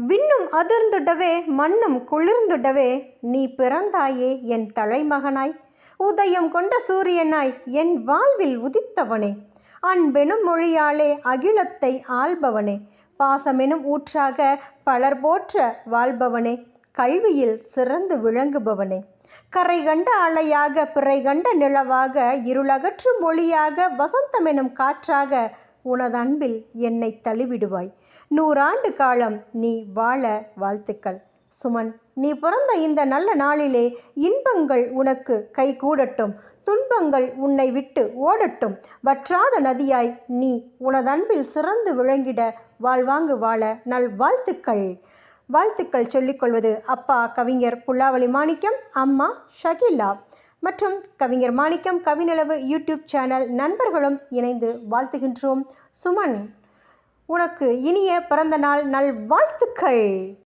விண்ணும் அதிர்ந்துடவே மண்ணும் குளிர்ந்துடவே நீ பிறந்தாயே என் தலைமகனாய். உதயம் கொண்ட சூரியனாய் என் வாழ்வில் உதித்தவனே. அன்பெனும் மொழியாலே அகிலத்தை ஆள்பவனே. பாசமெனும் ஊற்றாக பலர் போற்ற வாழ்பவனே. கல்வியில் சிறந்து விளங்குபவனே. கரை கண்ட அலையாக பிறை கண்ட நிலவாக இருளகற்றும் மொழியாக வசந்தமெனும் காற்றாக உனது அன்பில் என்னை தழுவிடுவாய். நூறாண்டு காலம் நீ வாழ வாழ்த்துக்கள். சுமன் நீ பிறந்த இந்த நல்ல நாளிலே இன்பங்கள் உனக்கு கைகூடட்டும். துன்பங்கள் உன்னை விட்டு ஓடட்டும். வற்றாத நதியாய் நீ உனது அன்பில் சிறந்து விளங்கிட வாழ்வாங்கு வாழ நல் வாழ்த்துக்கள் வாழ்த்துக்கள் சொல்லிக்கொள்வது அப்பா கவிஞர் புல்லாவளி மாணிக்கம் அம்மா ஷகிலா. மற்றும் கவிஞர் மாணிக்கம் கவிநிலவு யூடியூப் சேனல் நண்பர்களும் இணைந்து வாழ்த்துகின்றோம். சுமன் உனக்கு இனிய பிறந்த நாள் நல் வாழ்த்துக்கள்